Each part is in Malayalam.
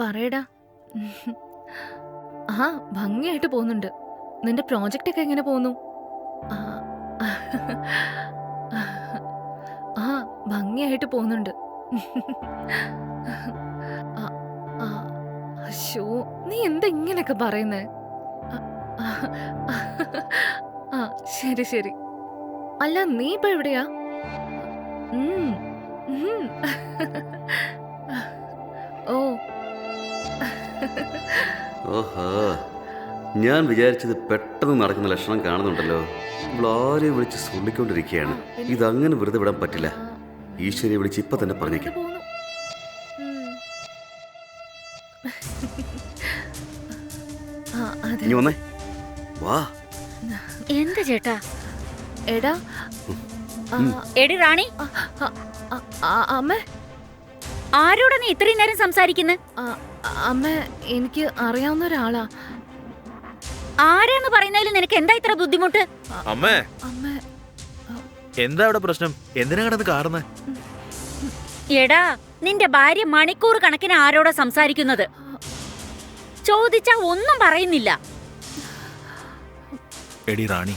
പറയടാ. ആ ഭംഗിയായിട്ട് പോകുന്നുണ്ട്. നിന്റെ പ്രോജക്റ്റ് ഒക്കെ എങ്ങനെ പോകുന്നു? ആ, ഭംഗിയായിട്ട് പോകുന്നുണ്ട്. അശ്ശോ നീ എന്താ ഇങ്ങനെയൊക്കെ പറയുന്നേ? ആ, ശരി ശരി. അല്ല നീ ഇപ്പൊ എവിടെയാ. ഓ ഓഹോ. ഞാൻ വിചാരിച്ചത് പെട്ടെന്ന് നടക്കുന്ന ലക്ഷണം കാണുന്നുണ്ടല്ലോ. ആരെയും വിളിച്ച് സുള്ളിക്കൊണ്ടിരിക്കുകയാണ് ഇതങ്ങനെ വെറുതെ വിടാൻ പറ്റില്ല. ഈശ്വരിയെ വിളിച്ച് ഇപ്പൊ തന്നെ പറഞ്ഞേക്കും. ഇനി വന്നേ. വാ. എന്ത് ചേട്ടാ? എടാ എടി റാണി. അമ്മേ. ആരോടാ നീ ഇത്രയും നേരം സംസാരിക്കുന്നത് അമ്മ എനിക്ക് അറിയാവുന്ന ഒരാളാ. ആരാന്ന് പറയുന്നതിൽ നിനക്ക് എന്താ ഇത്ര ബുദ്ധിമുട്ട്? അമ്മേ. അമ്മ എന്താ അവിടെ പ്രശ്നം? എന്തിനാ കിടന്ന് കാറുന്നത് എടാ നിന്റെ ഭാര്യ മണിക്കൂർ കണക്കിന് ആരോടാ സംസാരിക്കുന്നത്? ചോദിച്ചാ ഒന്നും പറയുന്നില്ല. എടി റാണി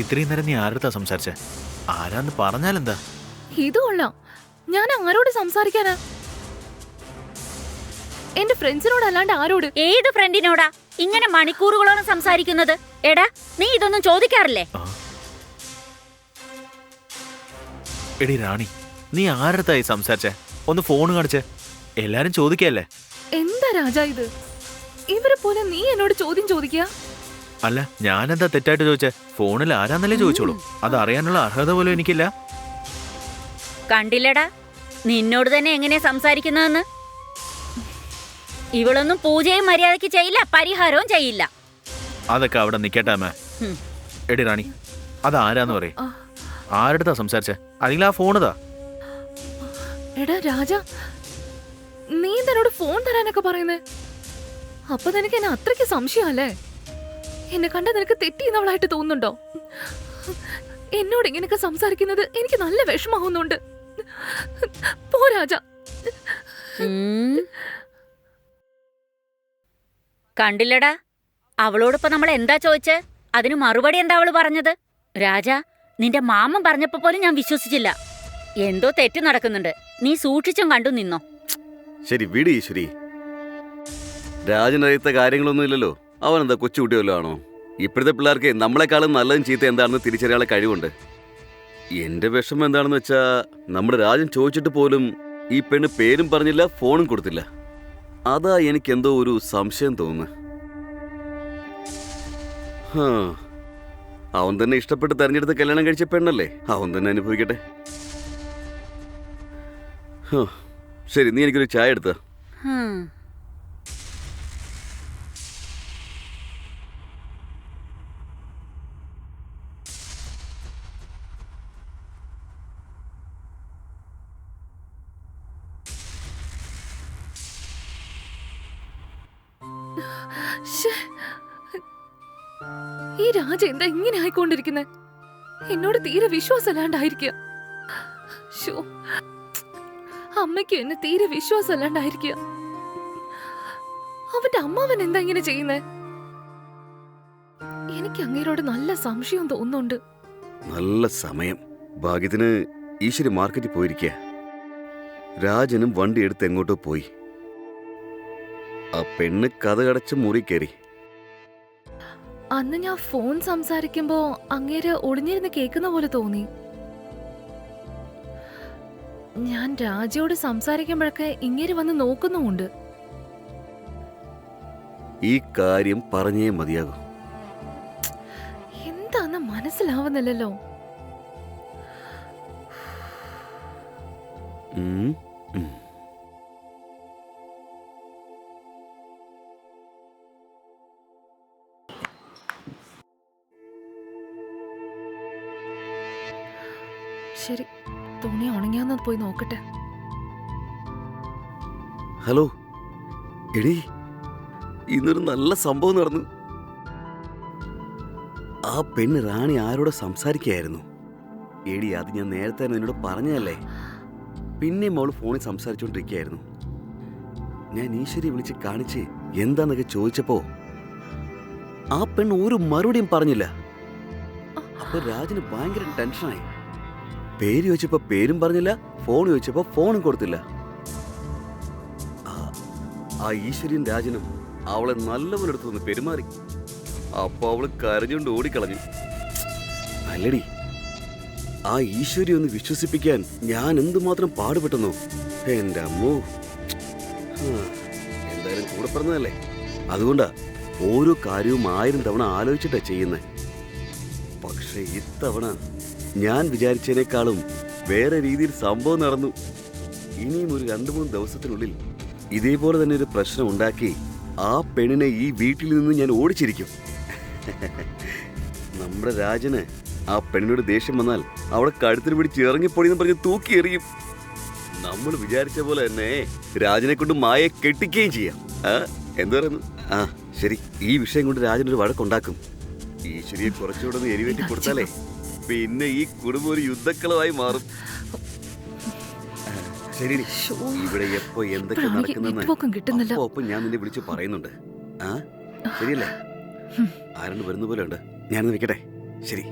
ഇത്രയും നേരം നീ ആരടുത്താ സംസാരിച്ചേ? ആരാന്ന് പറഞ്ഞാലെന്താ? ഇത് കൊള്ളാം. ഞാൻ ആരോട് സംസാരിക്കാനാ? എന്റെ ഫ്രണ്ട്സിനോട് അല്ലാണ്ട് ആരോട്? ഏത് ഫ്രണ്ടിനോടാ ഇങ്ങനെ മണിക്കൂറുകളോളം സംസാരിക്കുന്നത്. എടാ നീ ഇതൊന്നും ചോദിക്കാറില്ലേ. എടി റാണി നീ ആരടുത്തായി സംസാരിച്ചേ? ഒന്ന് ഫോൺ കാണിച്ചേ. എല്ലാരും ചോദിക്കല്ലേ? എന്താ രാജാ ഇത്? ഇവരെ പോലെ നീ എന്നോട് ചോദ്യം ചോദിക്കുക അല്ല ഞാനെന്താ തെറ്റായിട്ട് ചോദിച്ചേ? ഫോണിൽ ആരാന്നല്ലേ ചോദിച്ചോളൂ. അത് അറിയാനുള്ള അർഹത പോലും എനിക്കില്ല. കണ്ടില്ലടാ നിന്നോട് തന്നെ എങ്ങനെയാ സംസാരിക്കുന്നതെന്ന്? ഇവളൊന്നും പൂജയും മര്യാദയ്ക്ക് ചെയ്യില്ല പരിഹാരവും ചെയ്യില്ല. അതൊക്കെ അവിടെ നിക്കട്ടെ അമ്മ. എടി റാണി അത് ആരാന്ന് പറയും? ആരടുത്താ സംസാരിച്ചേ? അല്ലെങ്കിൽ ആ ഫോണതാ. എടാ രാജ നീ തന്നോട് ഫോൺ തരാനൊക്കെ പറയുന്നേ? അപ്പൊ നിനക്ക് എന്നെ അത്രയ്ക്ക് സംശയമല്ലേ എന്നെ കണ്ട നിനക്ക് തെറ്റിയെന്നവളായിട്ട് തോന്നുന്നുണ്ടോ? എന്നോട് ഇങ്ങനെയൊക്കെ സംസാരിക്കുന്നത് എനിക്ക് നല്ല വിഷമാവുന്നുണ്ട് പോ രാജ. കണ്ടില്ലടാ. അവളോടൊപ്പം നമ്മൾ എന്താ ചോദിച്ചേ? അതിന് മറുപടി എന്താ അവൾ പറഞ്ഞത്? രാജ നിന്റെ മാമൻ പറഞ്ഞപ്പോ പോലും ഞാൻ വിശ്വസിച്ചില്ല. എന്തോ തെറ്റ് നടക്കുന്നുണ്ട്. നീ സൂക്ഷിച്ചും കണ്ടു നിന്നോ. ശരി വിടി ഈശ്വരി. രാജനറിയത്ത കാര്യങ്ങളൊന്നും ഇല്ലല്ലോ. അവനെന്താ കൊച്ചുകുട്ടി കൊച്ചുകുട്ടിയല്ലോ ആണോ? ഇപ്പോഴത്തെ പിള്ളേർക്ക് നമ്മളെക്കാളും നല്ലതും ചീത്ത എന്താണെന്ന് തിരിച്ചറിയാനുള്ള കഴിവുണ്ട്. എന്റെ വിഷമം എന്താണെന്ന് വെച്ചാ നമ്മുടെ രാജൻ ചോദിച്ചിട്ട് പോലും ഈ പെണ്ണ് പേരും പറഞ്ഞില്ല ഫോണും കൊടുത്തില്ല. അതാ എനിക്ക് എന്തോ ഒരു സംശയം തോന്നുന്നു. അവൻ തന്നെ ഇഷ്ടപ്പെട്ട് തെരഞ്ഞെടുത്ത് കല്യാണം കഴിച്ച പെണ്ണല്ലേ അവൻ തന്നെ അനുഭവിക്കട്ടെ. ശരി നീ എനിക്കൊരു ചായ എടുത്താ ഈ രാജ എന്താ ഇങ്ങനെ ആയിക്കൊണ്ടിരിക്കുന്നെ? എന്നോട് തീരെ വിശ്വാസമല്ലാണ്ടായിരിക്കുക അമ്മയ്ക്ക് എന്നെ തീരെ വിശ്വാസമല്ലാണ്ടായിരിക്കുക അവന്റെ അമ്മാവൻ എന്താ ഇങ്ങനെ ചെയ്യുന്നേ? എനിക്ക് അങ്ങേരോട് നല്ല സംശയം തോന്നുന്നുണ്ട്. നല്ല സമയം. ഭാഗ്യത്തിന് ഈശ്വരി മാർക്കറ്റിൽ പോയിരിക്കുക രാജനും വണ്ടി എടുത്ത് എങ്ങോട്ടോ പോയി. ആ പെണ്ണ് കഥകടച്ച് മുറി കയറി അന്ന് ഞാൻ ഫോൺ സംസാരിക്കുമ്പോ അങ്ങേര് ഒളിഞ്ഞിരുന്ന് കേൾക്കുന്ന പോലെ തോന്നി. ഞാൻ രാജയോട് സംസാരിക്കുമ്പോഴൊക്കെ ഇങ്ങേര് വന്ന് നോക്കുന്നുമുണ്ട്. ഈ കാര്യം പറഞ്ഞേ മതിയാകും. എന്താന്ന് മനസ്സിലാവുന്നില്ലല്ലോ. ഉം, പോയി നോക്കട്ടെ. ഹലോ എടി ഇന്നൊരു നല്ല സംഭവം നടന്നു. ആ പെണ് റാണി ആരോട് സംസാരിക്കുകയായിരുന്നു. എടി അത് ഞാൻ നേരത്തെ നിന്നോട് പറഞ്ഞതല്ലേ? പിന്നെ മോൾ ഫോണിൽ സംസാരിച്ചുകൊണ്ടിരിക്കുകയായിരുന്നു ഞാൻ ഈശ്വരി വിളിച്ച് കാണിച്ച് എന്താന്നൊക്കെ ചോദിച്ചപ്പോ ആ പെണ് ഒരു മറുപടിയും പറഞ്ഞില്ല. അപ്പൊ രാജന് ഭയങ്കര ടെൻഷനായി. പേര് ചോദിച്ചപ്പോ പേരും പറഞ്ഞില്ല ഫോൺ ചോദിച്ചപ്പോ ഫോണും കൊടുത്തില്ല. ആ- ഈശ്വര്യൻ രാജനും അവളെ നല്ലവനടുത്തു നിന്ന് പെരുമാറി. അപ്പൊ അവൾ കരഞ്ഞുകൊണ്ട് ഓടിക്കളഞ്ഞു. അല്ലടി ആ ഈശ്വരി ഒന്ന് വിശ്വസിപ്പിക്കാൻ ഞാൻ എന്തുമാത്രം പാടുപെട്ടെന്നോ? എന്റെ അമ്മോ. എന്തായാലും കൂടെ പറഞ്ഞതല്ലേ? അതുകൊണ്ടാ ഓരോ കാര്യവും ആയിരം തവണ ആലോചിച്ചിട്ടാ ചെയ്യുന്നേ. പക്ഷെ ഇത്തവണ ഞാൻ വിചാരിച്ചതിനേക്കാളും വേറെ രീതിയിൽ സംഭവം നടന്നു. ഇനിയും ഒരു രണ്ടു മൂന്ന് ദിവസത്തിനുള്ളിൽ ഇതേപോലെ തന്നെ ഒരു പ്രശ്നം ഉണ്ടാക്കി ആ പെണ്ണിനെ ഈ വീട്ടിൽ നിന്ന് ഞാൻ ഓടിച്ചിരിക്കും. നമ്മുടെ രാജന് ആ പെണ്ണിനോട് ദേഷ്യം വന്നാൽ അവളെ കഴുത്തിന് പിടിച്ച് ഇറങ്ങിപ്പൊടിയെന്ന് പറഞ്ഞ് തൂക്കി എറിയും. നമ്മൾ വിചാരിച്ച പോലെ തന്നെ രാജനെ കൊണ്ട് മായെ കെട്ടിക്കുകയും ചെയ്യാം. എന്താ പറയുന്നു? ആ ശരി. ഈ വിഷയം കൊണ്ട് രാജനൊരു വഴക്കുണ്ടാക്കും. ഈശ്വരിയെ കുറച്ചുകൂടെ എരിവേറ്റി കൊടുത്താലേ. പിന്നെ ഈ കുടുംബം ഒരു യുദ്ധക്കളമായി മാറും. ശരി ഇവിടെ എപ്പോ എന്തൊക്കെ നടക്കുന്നെന്ന് അപ്പൊ ഞാൻ നിന്നെ വിളിച്ച് പറയുന്നുണ്ട്. ആ? ശരിയല്ലേ? ആരണ്ട് വരുന്ന പോലെ ഉണ്ട്? ഞാനൊന്ന് വെക്കട്ടെ ശരി.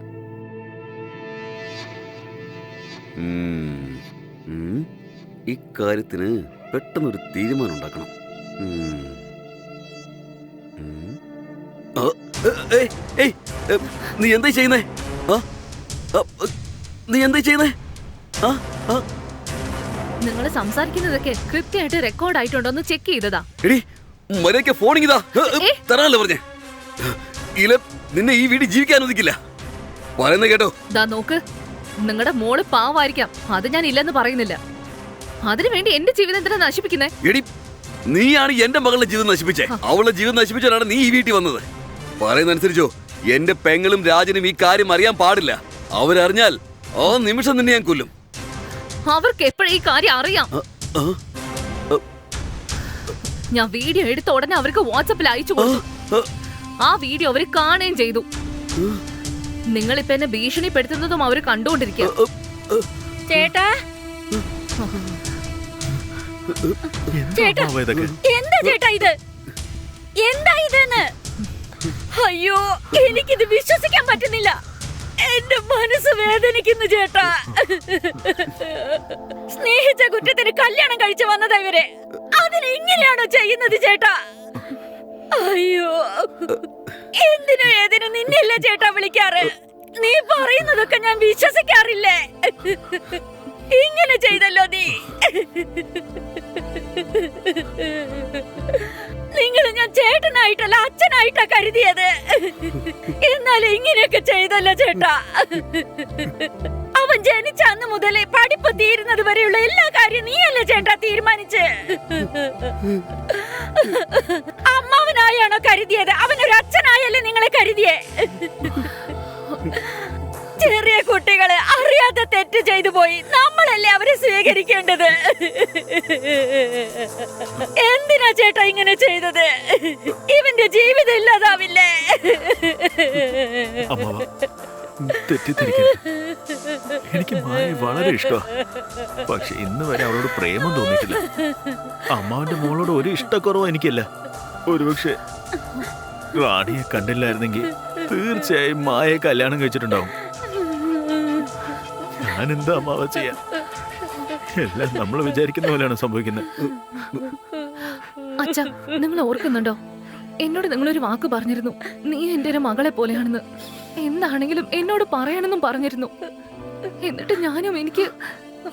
ഇക്കാര്യത്തിന് പെട്ടെന്നൊരു തീരുമാനം ഉണ്ടാക്കണം. നീ എന്താ ചെയ്യുന്നേ? ആ, നീ എന്താ ചെയ്യുന്നേ? നിങ്ങൾ സംസാരിക്കുന്നതൊക്കെ കൃത്യമായിട്ട് റെക്കോർഡ് ആയിട്ടുണ്ടോ എന്ന് ചെക്ക് ചെയ്തതാ. എടി മര്യാദയ്ക്ക് ഫോണിങ് ഇതാ തരാനല്ലേ പറഞ്ഞേ? ഇല നിന്നെ ഈ വീട് ജീവിക്കാൻ ഒതുക്കില്ല പറയുന്ന കേട്ടോ. ദാ നോക്ക് നിങ്ങളുടെ മോൾ പാവായിരിക്കാം. അത് ഞാൻ ഇല്ലെന്ന് പറയുന്നില്ല. അതിനു വേണ്ടി എന്റെ ജീവിതം എന്തിനാ നശിപ്പിക്കുന്നേ? എടി നീയാണ് എന്റെ മകളുടെ ജീവിതം നശിപ്പിച്ചേ. അവളുടെ ജീവിതം നശിപ്പിച്ചാണ് നീ ഈ വീട്ടിൽ വന്നത്. പറയുന്നതനുസരിച്ചോ എന്റെ പെങ്ങളും രാജനും ഈ കാര്യം അറിയാൻ പാടില്ല. അവരറിഞ്ഞാൽ ആ നിമിഷം തന്നെ ഞാൻ കൊല്ലും. അവർക്ക് എപ്പോഴും ഈ കാര്യം അറിയാം. ഞാൻ വീഡിയോ എടുത്ത ഉടനെ അവർക്ക് വാട്സപ്പിൽ അയച്ചു കൊടുത്തു. ആ, വീഡിയോ അവർ കാണുകയും ചെയ്തു. നിങ്ങൾ ഇപ്പൊ എന്നെ ഭീഷണിപ്പെടുത്തുന്നതും അവർ കണ്ടുകൊണ്ടിരിക്കുക ചേട്ടാ? എന്താ ചേട്ടാ. എന്താ ചേട്ടാ ഇത്? എന്താ ഇതെന്ന്? അയ്യോ എനിക്കിത് വിശ്വസിക്കാൻ വേദനിക്കുന്നു ചേട്ടാ. സ്നേഹിച്ച കുറ്റത്തിന് കല്യാണം കഴിച്ചു വന്നതാ ഇവരെ. അതിന് ഇങ്ങനെയാണോ ചെയ്യുന്നത് ചേട്ടാ? അയ്യോ. എന്തിനു ഏതിനും നിന്നില്ല ചേട്ടാ വിളിക്കാറ്? നീ പറയുന്നതൊക്കെ ഞാൻ വിശ്വസിക്കാറില്ലേ? ഇങ്ങനെ ചെയ്തല്ലോ നീ. ഞാൻ ചേട്ടനായിട്ടല്ല അച്ഛനായിട്ടാ കരുതിയത്. എന്നാലും ഇങ്ങനെയൊക്കെ ചെയ്തല്ല ചേട്ടാ. അവൻ ജനിച്ച അന്ന് മുതലേ പഠിപ്പ് തീരുന്നത് വരെയുള്ള എല്ലാ കാര്യം നീയല്ലേ ചേട്ടാ തീരുമാനിച്ച്? അമ്മാവനായാണോ കരുതിയത്? അവനൊരു അച്ഛനായല്ലേ നിങ്ങളെ കരുതിയേ? ചെറിയ കുട്ടികളെ അറിയാതെ തെറ്റ് ചെയ്തു പോയി. നമ്മളല്ലേ അവരെ സ്വീകരിക്കേണ്ടത്? തെറ്റിദ്ധരിക്കരുത്. എനിക്ക് മായ വളരെ ഇഷ്ടമാ പക്ഷെ ഇന്ന് വരെ അവളോട് പ്രേമം തോന്നിയിട്ടില്ല. അമ്മാവന്റെ മോളോട് ഒരു ഇഷ്ടക്കുറവും എനിക്കില്ല. ഒരുപക്ഷെ റാണിയെ കണ്ടില്ലായിരുന്നെങ്കിൽ തീർച്ചയായും മായയെ കല്യാണം കഴിച്ചിട്ടുണ്ടാവും. ഞാൻ എന്താ അമ്മാവ ചെയ്യാ? എല്ലാം നമ്മൾ വിചാരിക്കുന്ന പോലെയാണ് സംഭവിക്കുന്നത്. അച്ഛ നിങ്ങൾ ഓർക്കുന്നുണ്ടോ? എന്നോട് നിങ്ങളൊരു വാക്ക് പറഞ്ഞിരുന്നു. നീ എന്റെ ഒരു മകളെ പോലെയാണെന്ന്. എന്താണെങ്കിലും എന്നോട് പറയണമെന്നും പറഞ്ഞിരുന്നു. എന്നിട്ട് ഞാനും എനിക്ക്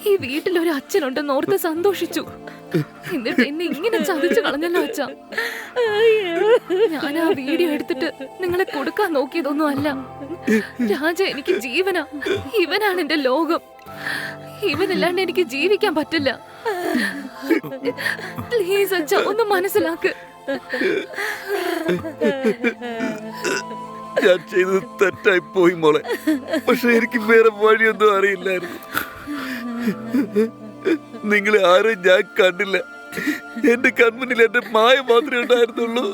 ഈ വീട്ടിൽ ഒരു അച്ഛനുണ്ടെന്ന് ഓർത്ത് സന്തോഷിച്ചു. എന്നിട്ട് എന്നെ ഇങ്ങനെ ചതിച്ചു കളഞ്ഞല്ലോ അച്ഛ. ഞാൻ ആ വീഡിയോ എടുത്തിട്ട് നിങ്ങളെ കൊടുക്കാൻ നോക്കിയതൊന്നും അല്ല. രാജ എനിക്ക് ജീവനാ. ഇവനാണ് എന്റെ ലോകം. ഇവനില്ലാണ്ട് എനിക്ക് ജീവിക്കാൻ പറ്റില്ല. പ്ലീസ് അച്ഛ ഒന്ന് മനസ്സിലാക്ക്. ഞാൻ ചെയ്തത് തെറ്റായി പോയി മോളെ. പക്ഷെ എനിക്ക് വേറെ വഴിയൊന്നും അറിയില്ലായിരുന്നു. നിങ്ങളെ ആരും ഞാൻ കണ്ടില്ല. എന്റെ കൺമുന്നിൽ എന്റെ മായ മാത്രമേ ഉണ്ടായിരുന്നുള്ളൂ.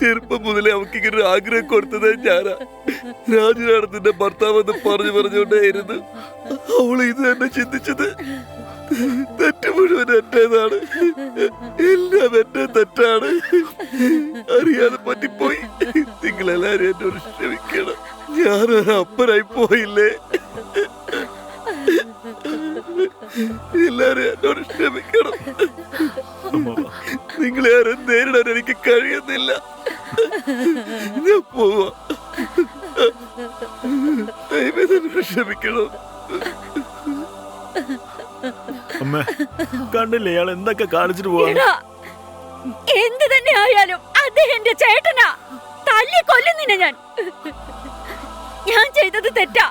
ചെറുപ്പം മുതലേ അവൾക്ക് ഇങ്ങനെ ഒരു ആഗ്രഹം കൊടുത്തത് ഞാനാ. രാജനാണ് നിന്റെ ഭർത്താവ് എന്ന് പറഞ്ഞു പറഞ്ഞുകൊണ്ടേയിരുന്നു. അവൾ ഇത് തന്നെ ചിന്തിച്ചത്. തെറ്റ് മുഴുവൻ എന്റേതാണ്. എല്ലാം എന്റെ തെറ്റാണ്. അറിയാതെ പറ്റിപ്പോയി. നിങ്ങളെല്ലാരും എന്നോട് ക്ഷമിക്കണം. ഞാനൊരു അപ്പനായി പോയില്ലേ? എല്ലാരും എന്നോട് ക്ഷമിക്കണം. നിങ്ങളെ ആരും നേരിടാൻ എനിക്ക് കഴിയുന്നില്ല. ഞാൻ പോവാ. ദയവേ ക്ഷമിക്കണം. അമ്മ കണ്ടില്ലേ അയാൾ എന്തൊക്കെ കാണിച്ചിട്ട് പോവാ എന്ത് തന്നെ ആയാലും അദ്ദേഹം എന്റെ ചേട്ടനാ. തല്ലി കൊല്ലുന്നില്ല ഞാൻ. ഞാൻ ചെയ്തത് തെറ്റാ.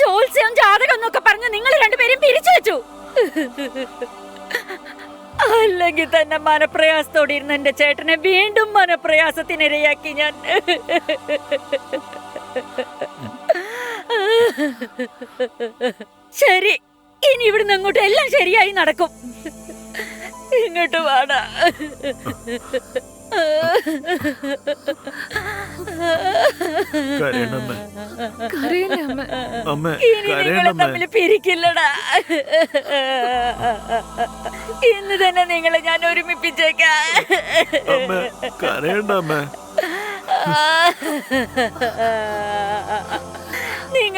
ജോത്സ്യം ജാതകം എന്നൊക്കെ പറഞ്ഞ് നിങ്ങൾ രണ്ടുപേരും പിരിച്ചു വെച്ചു. അല്ലെങ്കിൽ തന്നെ മനപ്രയാസത്തോടെ ഇരുന്ന എന്റെ ചേട്ടനെ വീണ്ടും മനപ്രയാസത്തിനിരയാക്കി ഞാൻ. ശരി. ഇനി ഇവിടുന്ന് അങ്ങോട്ട് എല്ലാം ശരിയായി നടക്കും. ഇങ്ങോട്ട് വാടാ. തമ്മിൽ പിരിക്കില്ലടാ. ഇന്ന് തന്നെ നിങ്ങളെ ഞാൻ ഒരുമിപ്പിച്ചേക്കാം. അമ്മ കരയണ്ട അമ്മ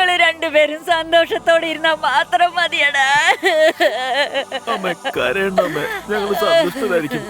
നിങ്ങൾ രണ്ടുപേരും സന്തോഷത്തോടെ ഇരുന്നാ മാത്രം മതിയടാ. ഞങ്ങൾ സന്തുഷ്ടരായിരിക്കും.